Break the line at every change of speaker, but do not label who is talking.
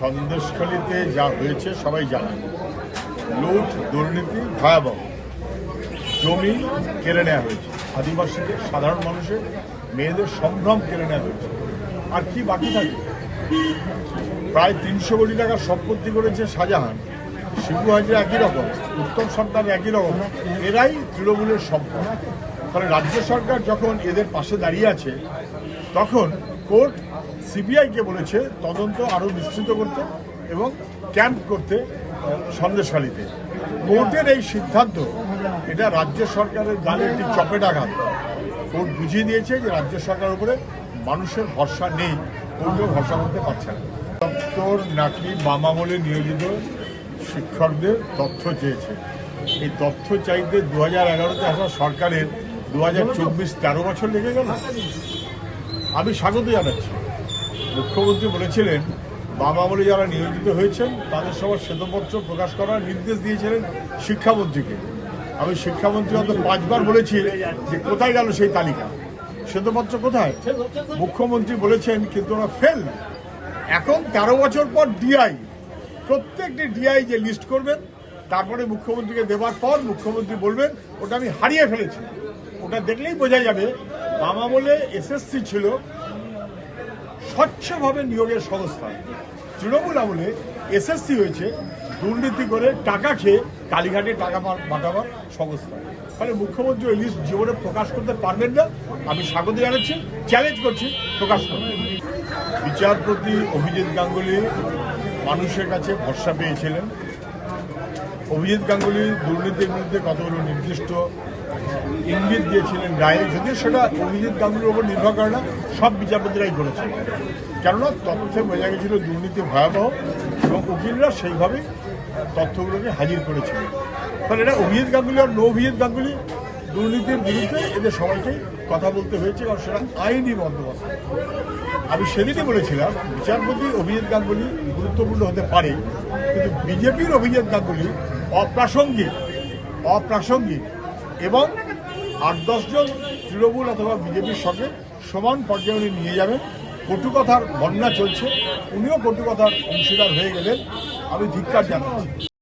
সন্দেশখালীতে যা হয়েছে সবাই জানে। লুট দুর্নীতি ভয়াবহ। জমি কেড়ে নেওয়া হয়েছে। আদিবাসীদের সাধারণ মানুষের, মেয়েদের সম্ভ্রম কেড়ে নেওয়া হয়েছে। আর কি বাকি থাকে? প্রায় তিনশো কোটি টাকার সম্পত্তি করেছে শাহজাহান। শিবু হাজিরা একই রকম, উত্তম সরকার একই রকম, এরাই তৃণমূলের সম্পদ। ফলে রাজ্য সরকার যখন এদের পাশে দাঁড়িয়ে আছে, তখন কোর্ট সিবিআইকে বলেছে তদন্ত আরও বিস্তৃত করতে এবং ক্যাম্প করতে আহ, সন্দেশখালীতে কোর্টের এই সিদ্ধান্ত এটা রাজ্য সরকারের গালে একটি চপেটাঘাত কোর্ট বুঝিয়ে দিয়েছে যে রাজ্য সরকারের উপরে মানুষের ভরসা নেই কোর্টেও ভরসা করতে পারছে না। দপ্তর নাকি মামা বলে নিয়োজিত শিক্ষকদের তথ্য চেয়েছে। এই তথ্য চাইতে দু হাজার এগারোতে আসা সরকারের দু হাজার চব্বিশ তেরো বছর লেগে গেল। আমি স্বাগত জানাচ্ছি। মুখ্যমন্ত্রী বলেছিলেন, বাবা বলে যারা নিয়োজিত হয়েছেন, তাদের সবার শ্বেতপত্র প্রকাশ করার নির্দেশ দিয়েছিলেন শিক্ষামন্ত্রীকে। আমি শিক্ষামন্ত্রী অত পাঁচবার বলেছি যে কোথায় গেল সেই তালিকা? শ্বেতপত্র কোথায়? মুখ্যমন্ত্রী বলেছেন, কিন্তু ওরা ফেল। এখন তেরো বছর পর ডিআই, প্রত্যেকটি ডিআই যে লিস্ট করবেন, তারপরে মুখ্যমন্ত্রীকে দেওয়ার পর মুখ্যমন্ত্রী বলবেন, ওটা আমি হারিয়ে ফেলেছি। ওটা দেখলেই বোঝা যাবে, বাবা বলে এসএসসি ছিল স্বচ্ছভাবে নিয়োগের সংস্থা তৃণমূল আমলে এসএসসি হয়েছে, দুর্নীতি করে টাকা খেয়ে কালীঘাটে টাকা পাঠাবার সংস্থা ফলে মুখ্যমন্ত্রী ওই লিস্ট জীবনে প্রকাশ করতে পারবেন না। আমি স্বাগত জানাচ্ছি চ্যালেঞ্জ করছি, প্রকাশ করবেন বিচারপতি অভিজিৎ গাঙ্গুলি মানুষের কাছে ভরসা পেয়েছিলেন। অভিজিৎ গাঙ্গুলি দুর্নীতির বিরুদ্ধে কতগুলো নির্দিষ্ট ইঙ্গিত দিয়েছিলেন, রায়ে যদিও সেটা অভিজিৎ গাঙ্গুলির উপর নির্ভর করে না, সব বিচারপতিরাই করেছেন। কেননা তথ্যে বোঝা গেছিল দুর্নীতি ভয়াবহ এবং উকিলরা সেইভাবেই তথ্যগুলোকে হাজির করেছিলেন ফলে এটা অভিজিৎ গাঙ্গুলি আর নো অভিজিৎ গাঙ্গুলি দুর্নীতির বিরুদ্ধে এদের সবাইকেই কথা বলতে হয়েছে কারণ সেটা আইনি বন্দোবস্ত। আমি সেদিনই বলেছিলাম, বিচারপতি অভিজিৎ গাঙ্গুলি গুরুত্বপূর্ণ হতে পারে, কিন্তু বিজেপির অভিজিৎ গাঙ্গুলি অপ্রাসঙ্গিক অপ্রাসঙ্গিক এবং আট দশজন তৃণমূল অথবা বিজেপির সঙ্গে সমান পর্যায়ে উনি নিয়ে যাবেন। কটুকথার বন্যা চলছে, উনিও কটুকথার অংশীদার হয়ে গেলেন। আমি ধিক্কার জানাচ্ছি।